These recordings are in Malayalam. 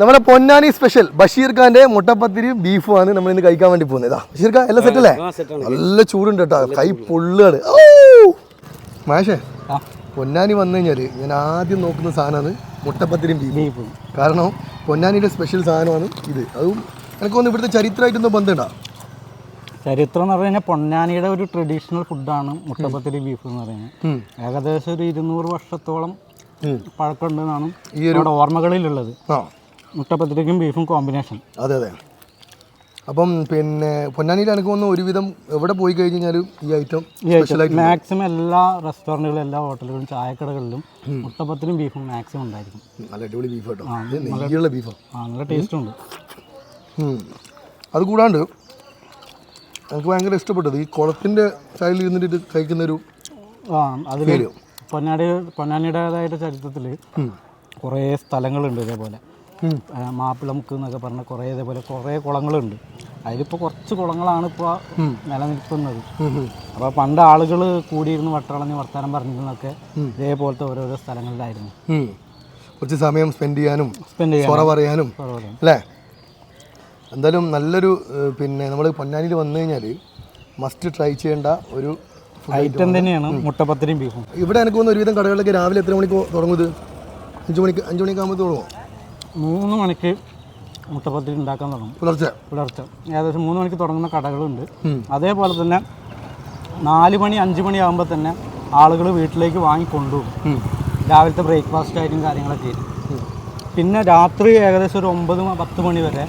നമ്മുടെ പൊന്നാനി സ്പെഷ്യൽ ബഷീർ ഖാന്റെ മുട്ടപ്പത്തിരിയും ബീഫും ആണ് നമ്മൾ ഇന്ന് കഴിക്കാൻ വേണ്ടി പോകുന്നത്. ബഷീർ ഖാൻ എല്ലാം സെറ്റ് അല്ലേ? നല്ല ചൂടുണ്ട് കേട്ടോ. കൈ പൊള്ളുകയാണ്. മാഷേ പൊന്നാനി വന്നു കഴിഞ്ഞാൽ ഞാൻ ആദ്യം നോക്കുന്ന സാധനമാണ് മുട്ടപ്പത്തിരിയും ബീഫും കാരണം പൊന്നാനിയുടെ സ്പെഷ്യൽ സാധനമാണ് ഇത്. അതും എനിക്കൊന്ന് ഇവിടുത്തെ ചരിത്രമായിട്ടൊന്നും ബന്ധമുണ്ടോ ചരിത്രം എന്ന് പറഞ്ഞാൽ പൊന്നാനിയുടെ ഒരു ട്രഡീഷണൽ ഫുഡാണ് മുട്ടപ്പത്തിരി ബീഫ് എന്ന് പറയുന്നത്. ഏകദേശം ഒരു ഇരുന്നൂറ് വർഷത്തോളം പഴക്കമുണ്ടെന്നാണ് ഈ ഒരു ഓർമ്മകളിലുള്ളത്. മുട്ടപ്പത്തിരിക്കും ബീഫും കോമ്പിനേഷൻ. അതെ അതെ. അപ്പം പിന്നെ പൊന്നാനിയിൽ എനിക്ക് തോന്നുന്നു ഒരുവിധം എവിടെ പോയി കഴിഞ്ഞ് കഴിഞ്ഞാലും ഈ ഐറ്റം മാക്സിമം എല്ലാ റെസ്റ്റോറന്റുകളിലും എല്ലാ ഹോട്ടലുകളിലും ചായക്കടകളിലും മുട്ടപ്പത്തിനും ബീഫും മാക്സിമം ഉണ്ടായിരിക്കും. നല്ല അടിപൊളി ബീഫ് കേട്ടോ. നെയ്യുള്ള ബീഫാണ് ആ. നല്ല ടേസ്റ്റ് ഉണ്ട്. അത് കൂടാണ്ട് എനിക്ക് ഭയങ്കര ഇഷ്ടപ്പെട്ടത് ഈ കുളത്തിന്റെ സൈഡിൽ ഇരുന്നിട്ട് ഇത് കഴിക്കുന്ന ഒരു ആ അതിൽ പൊന്നാടി പൊന്നാനിയുടേതായിട്ട് ചരിത്രത്തിൽ കുറേ സ്ഥലങ്ങളുണ്ട് ഇതേപോലെ. മാപ്പിളമുക്ക് എന്നൊക്കെ പറഞ്ഞ കുറേ ഇതേപോലെ കുറേ കുളങ്ങളുണ്ട്. അതിലിപ്പോൾ കുറച്ച് കുളങ്ങളാണ് ഇപ്പോൾ നിലനിൽക്കുന്നത്. അപ്പോൾ പണ്ട് ആളുകൾ കൂടിയിരുന്ന് വട്ടളഞ്ഞ് വർത്തമാനം പറഞ്ഞിരുന്നൊക്കെ ഇതേപോലത്തെ ഓരോരോ സ്ഥലങ്ങളിലായിരുന്നു. കുറച്ച് സമയം സ്പെൻഡ് ചെയ്യാനും സ്പെൻഡ് ചെയ്യാൻ സൊറ പറയാനും അല്ലേ? എന്തായാലും നല്ലൊരു പിന്നെ നമ്മൾ പൊന്നാനിയിൽ വന്നു കഴിഞ്ഞാൽ മസ്റ്റ് ട്രൈ ചെയ്യേണ്ട ഒരു ഐറ്റം തന്നെയാണ് മുട്ടപ്പത്തിരിയും ബീഫും ഇവിടെ എനിക്ക് തോന്നുന്നു ഒരുവിധം കടകളിലൊക്കെ രാവിലെ എത്ര മണിക്ക് തുടങ്ങും ഇത്? അഞ്ച് മണിക്ക് അഞ്ച് മണിക്കാകുമ്പോൾ തുടങ്ങുമോ മൂന്ന് മണിക്ക് മുട്ടപ്പത്തിരി ഉണ്ടാക്കാൻ തുടങ്ങും. പുലർച്ചെ. പുലർച്ചെ. ഏകദേശം മൂന്ന് മണിക്ക് തുടങ്ങുന്ന കടകളുണ്ട്. അതേപോലെ തന്നെ നാല് മണി അഞ്ച് മണി ആകുമ്പോൾ തന്നെ ആളുകൾ വീട്ടിലേക്ക് വാങ്ങിക്കൊണ്ടുപോകും രാവിലത്തെ ബ്രേക്ക്ഫാസ്റ്റ് ആയിട്ടും കാര്യങ്ങളൊക്കെ ചെയ്യും പിന്നെ രാത്രി ഏകദേശം ഒരു ഒമ്പത് പത്ത് മണി വരെ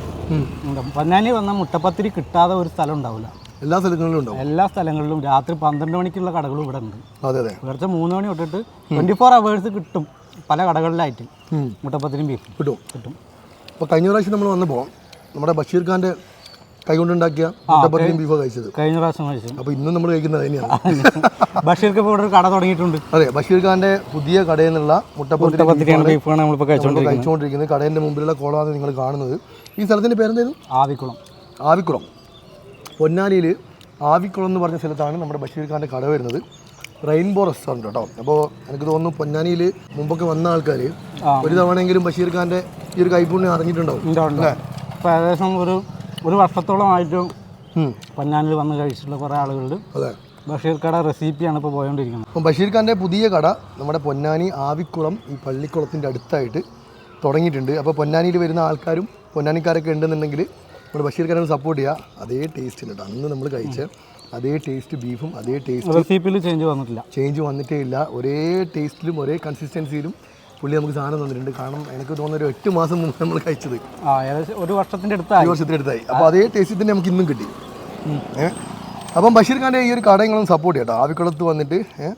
പൊന്നാനി വന്നാൽ മുട്ടപ്പത്തിരി കിട്ടാതെ ഒരു സ്ഥലം ഉണ്ടാവില്ല. എല്ലാ സ്ഥലങ്ങളിലും ഉണ്ടോ എല്ലാ സ്ഥലങ്ങളിലും രാത്രി പന്ത്രണ്ട് മണിക്കുള്ള കടകളും ഇവിടെ ഉണ്ട് പുലർച്ചെ മൂന്ന് മണി തൊട്ടിട്ട് ട്വന്റി ഫോർ അവേഴ്സ് കിട്ടും. പല കടകളിലായിട്ട് മുട്ടപ്പത്തിനും ബീഫ് കിട്ടും. കിട്ടും. അപ്പോൾ കഴിഞ്ഞ പ്രാവശ്യം നമ്മൾ വന്നപ്പോൾ നമ്മുടെ ബഷീർ ഖാന്റെ കൈകൊണ്ടുണ്ടാക്കിയ മുട്ടപ്പത്തിനും ബീഫ് കഴിച്ചത്. കഴിഞ്ഞ പ്രാവശ്യം കഴിച്ചു അപ്പോൾ ഇന്നും നമ്മൾ കഴിക്കുന്നത് തന്നെയാണ്. ബഷീർക്ക് ഇപ്പോൾ ഇവിടെ ഒരു കട തുടങ്ങിയിട്ടുണ്ട്. അതെ ബഷീർ ഖാന്റെ പുതിയ കടയിൽ നിന്നുള്ള മുട്ടപ്പത്തിനും ബീഫാണ് നമ്മളിപ്പോൾ കഴിച്ചുകൊണ്ടിരിക്കുന്നത് കടേന്റെ മുമ്പിലുള്ള കോളമാണ് നിങ്ങൾ കാണുന്നത്. ഈ സ്ഥലത്തിന്റെ പേരെന്തായിരുന്നു ആവിക്കുളം. ആവിക്കുളം. പൊന്നാനിയിൽ ആവിക്കുളം എന്ന് പറഞ്ഞ സ്ഥലത്താണ് നമ്മുടെ ബഷീർ ഖാന്റെ കട വരുന്നത്. റെയിൻബോ റെസ്റ്റോറന്റ് കേട്ടോ. അപ്പോൾ എനിക്ക് തോന്നുന്നു പൊന്നാനിയിൽ മുമ്പൊക്കെ വന്ന ആൾക്കാർ ഒരു തവണയെങ്കിലും ബഷീർ ഖാന്റെ ഈ ഒരു കൈപ്പുണ്യം അറിഞ്ഞിട്ടുണ്ടാവും. അപ്പോൾ ഏകദേശം ഒരു ഒരു വർഷത്തോളമായിട്ടും. പൊന്നാനിൽ വന്ന് കഴിച്ചിട്ടുള്ള കുറേ ആളുകളുണ്ട്. അതെ. ബഷീർ കട റെസിപ്പിയാണ് ഇപ്പോൾ പോയോണ്ടിരിക്കുന്നത്. അപ്പം ബഷീർ ഖാന്റെ പുതിയ കട നമ്മുടെ പൊന്നാനി ആവിക്കുളം ഈ പള്ളിക്കുളത്തിന്റെ അടുത്തായിട്ട് തുടങ്ങിയിട്ടുണ്ട്. അപ്പോൾ പൊന്നാനിയിൽ വരുന്ന ആൾക്കാരും പൊന്നാനിക്കാരൊക്കെ ഉണ്ടെന്നുണ്ടെങ്കിൽ നമ്മുടെ ബഷീർ ഖാനെ സപ്പോർട്ട് ചെയ്യുക അതേ ടേസ്റ്റ് കേട്ടോ അന്ന് നമ്മൾ കഴിച്ച. അതേ ടേസ്റ്റ് ബീഫും അതേ ടേസ്റ്റ് റെസിപ്പിയിൽ ചേഞ്ച് വന്നിട്ടില്ല. ചേഞ്ച് വന്നിട്ടേ ഇല്ല ഒരേ ടേസ്റ്റിലും ഒരേ കൺസിസ്റ്റൻസിയിലും പുള്ളി നമുക്ക് സാധനം തന്നിട്ടുണ്ട്. കാരണം എനിക്ക് തോന്നുന്ന ഒരു എട്ട് മാസം മുമ്പ് നമ്മൾ കഴിച്ചത്. ഒരു വർഷത്തിന്റെ അടുത്തായി. വർഷത്തിന്റെ അടുത്തായി. അപ്പോൾ അതേ ടേസ്റ്റിൽ തന്നെ നമുക്ക് ഇന്നും കിട്ടി. അപ്പം ബഷീർ ഖാന്റെ ഈ ഒരു കടയങ്ങളും സപ്പോർട്ട് ചെയ്യട്ടോ ആവിക്കുളത്ത് വന്നിട്ട് ഏഹ്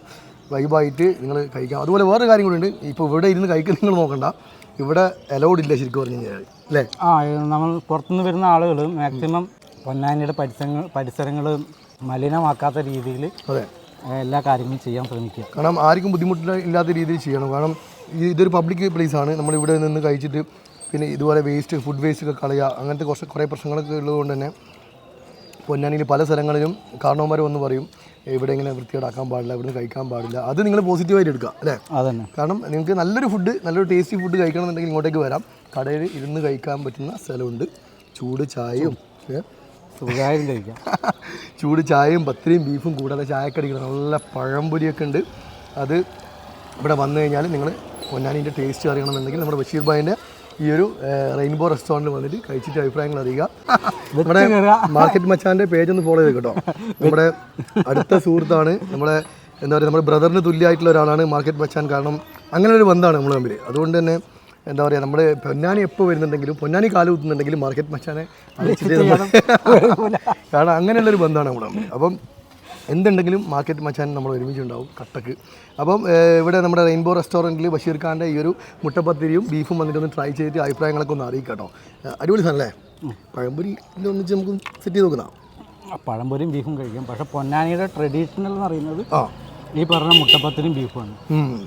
വൈബായിട്ട് നിങ്ങൾ കഴിക്കാം. അതുപോലെ വേറെ കാര്യം കൂടി ഉണ്ട്. ഇപ്പോൾ ഇവിടെ ഇരുന്ന് കഴിക്കുന്ന നിങ്ങൾ നോക്കണ്ട. ഇവിടെ അലൗഡ് ഇല്ല ശരിക്കും പറഞ്ഞു കഴിഞ്ഞാൽ അല്ലേ? ആ നമ്മൾ പുറത്തുനിന്ന് വരുന്ന ആളുകൾ മാക്സിമം പൊന്നാനിയുടെ പരിസരങ്ങൾ പരിസരങ്ങൾ മലിനമാക്കാത്ത രീതിയിൽ അതെ. എല്ലാ കാര്യങ്ങളും ചെയ്യാൻ ശ്രമിക്കുക. കാരണം ആർക്കും ബുദ്ധിമുട്ടില്ലാത്ത ഇല്ലാത്ത രീതിയിൽ ചെയ്യണം. കാരണം ഇതൊരു പബ്ലിക് പ്ലേസ് ആണ്. നമ്മൾ ഇവിടെ നിന്ന് കഴിച്ചിട്ട് പിന്നെ ഇതുപോലെ വേസ്റ്റ് ഫുഡ് വേസ്റ്റ് ഒക്കെ കളയുക അങ്ങനത്തെ കുറച്ച് കുറേ പ്രശ്നങ്ങളൊക്കെ ഉള്ളതുകൊണ്ട് തന്നെ പൊന്നാനിയിൽ പല സ്ഥലങ്ങളിലും കാരണവന്മാർ വന്ന് പറയും ഇവിടെ ഇങ്ങനെ വൃത്തികേടാക്കാൻ പാടില്ല ഇവിടുന്ന് കഴിക്കാൻ പാടില്ല. അത് നിങ്ങൾ പോസിറ്റീവായിട്ട് എടുക്കുക അല്ലേ? അതന്നെ. കാരണം നിങ്ങൾക്ക് നല്ലൊരു ഫുഡ് നല്ലൊരു ടേസ്റ്റി ഫുഡ് കഴിക്കണമെന്നുണ്ടെങ്കിൽ ഇങ്ങോട്ടേക്ക് വരാം. കടയിൽ ഇരുന്ന് കഴിക്കാൻ പറ്റുന്ന സ്ഥലമുണ്ട്. ചൂട് ചായയും? സുഖമായും കഴിക്കാം ചൂട് ചായയും പത്തിരിയും ബീഫും കൂടാതെ ചായക്കടികൾ നല്ല പഴംപൊരിയൊക്കെ ഉണ്ട്. അത് ഇവിടെ വന്നു കഴിഞ്ഞാൽ നിങ്ങൾ പൊന്നാനിന്റെ ടേസ്റ്റ് അറിയണമെന്നുണ്ടെങ്കിൽ നമ്മുടെ ബഷീർ ഭായിന്റെ ഈ ഒരു റെയിൻബോ റെസ്റ്റോറന്റിൽ വന്നിട്ട് കഴിച്ചിട്ട് അഭിപ്രായങ്ങൾ അറിയുക. നമ്മുടെ മാർക്കറ്റ് മച്ചാന്റെ പേജ് ഒന്ന് ഫോളോ ചെയ്ത് കേട്ടോ നമ്മുടെ അടുത്ത സുഹൃത്താണ് നമ്മുടെ എന്താ പറയുക നമ്മുടെ ബ്രദറിന് തുല്യമായിട്ടുള്ള ഒരാളാണ് മാർക്കറ്റ് മച്ചാൻ. കാരണം അങ്ങനെ ഒരു ബന്ധമാണ് നമ്മൾ തമ്മിൽ അതുകൊണ്ട് തന്നെ എന്താ പറയുക നമ്മൾ പൊന്നാനി എപ്പോൾ വരുന്നുണ്ടെങ്കിലും പൊന്നാനി കാൽ കുത്തുന്നുണ്ടെങ്കിലും മാർക്കറ്റ് മച്ചാനെ കാരണം അങ്ങനെയുള്ളൊരു ബന്ധമാണ് തമ്മിൽ അപ്പം എന്തുണ്ടെങ്കിലും മാർക്കറ്റ് മച്ചാൻ നമ്മൾ ഒരുമിച്ചുണ്ടാവും കട്ടക്ക്. അപ്പം ഇവിടെ നമ്മുടെ റെയിൻബോ റെസ്റ്റോറന്റിൽ ബഷീർ ഖാന്റെ ഈ ഒരു മുട്ടപ്പത്തിരിയും ബീഫും വന്നിട്ട് ഒന്ന് ട്രൈ ചെയ്തിട്ട് അഭിപ്രായങ്ങളൊക്കെ ഒന്ന് അറിയിക്കാം കേട്ടോ. ഏഹ്, അടിപൊളി സാധനമല്ലേ പഴംപൊരി ഒന്നിച്ച് നമുക്ക് സെറ്റ് ചെയ്ത് നോക്കുന്ന പഴംപൊരിയും ബീഫും കഴിക്കാം. പക്ഷേ പൊന്നാനിയുടെ ട്രഡീഷണൽ എന്ന് പറയുന്നത് ആ. ഈ പറഞ്ഞ മുട്ടപ്പത്തിനും ബീഫുമാണ്.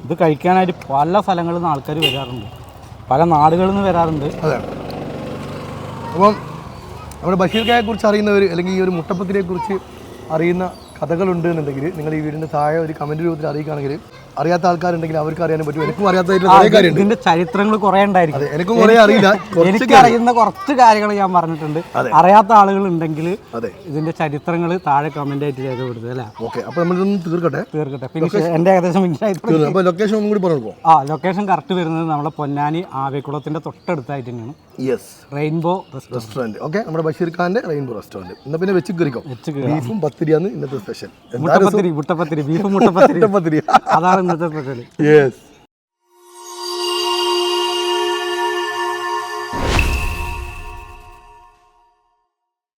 ഇത് കഴിക്കാനായിട്ട് പല സ്ഥലങ്ങളിൽ നിന്ന് ആൾക്കാർ വരാറുണ്ട്. പല നാടുകളിൽ നിന്ന് വരാറുണ്ട്. അതെ. അപ്പം നമ്മുടെ ബഷീർ ഖായെ കുറിച്ച് അറിയുന്നവർ അല്ലെങ്കിൽ ഈ ഒരു മുട്ടപ്പത്തിനെ കുറിച്ച് അറിയുന്ന കഥകളുണ്ട് എന്നുണ്ടെങ്കിൽ നിങ്ങൾ ഈ വീടിന്റെ താഴെ ഒരു കമന്റ് രൂപത്തിൽ അറിയിക്കുകയാണെങ്കിൽ അറിയാത്ത ആൾക്കാരുണ്ടെങ്കിൽ അവർക്ക് അറിയാനും പറ്റും. എനിക്കും അറിയാത്തതായിട്ടുള്ള കാര്യമുണ്ട്. ഇതിന്റെ ചരിത്രങ്ങൾ കുറെ ഉണ്ടായിരിക്കും. എനിക്കും കുറെ അറിയില്ല. എനിക്ക് അറിയുന്ന കുറച്ച് കാര്യങ്ങൾ ഞാൻ പറഞ്ഞിട്ടുണ്ട്. അറിയാത്ത ആളുകൾ ഉണ്ടെങ്കിൽ ഇതിന്റെ ചരിത്രങ്ങൾ താഴെ കമന്റ് ആയിട്ട് രേഖപ്പെടുത്തുക അല്ലേ? ഓക്കെ അപ്പൊ നമ്മളിതൊന്ന് തീർക്കട്ടെ? തീർക്കട്ടെ. എന്റെ ഏകദേശം ലൊക്കേഷൻ കൂടി പറഞ്ഞു ആ ലൊക്കേഷൻ കറക്റ്റ് വരുന്നത് നമ്മളെ പൊന്നാനി ആവേക്കുളത്തിന്റെ തൊട്ടടുത്തായിട്ട് തന്നെയാണ്. Yes rainbow restaurant restaurant okay നമ്മുടെ ബഷീർ ഖാന്റെ റെയിൻബോ റെസ്റ്റോറന്റ് എന്നാൽ പിന്നെ വെച്ച് കയറിക്കോ. ബീഫും പത്തിരിയാണ് ഇന്നത്തെ സ്പെഷ്യൽ മുട്ടപ്പത്തിരി മുട്ടപ്പത്തിരി ബീഫ് മുട്ടപ്പത്തിരി. മുട്ടപ്പത്തിരി. അതാണ് ഇന്നത്തെ സ്പെഷ്യൽ യെസ്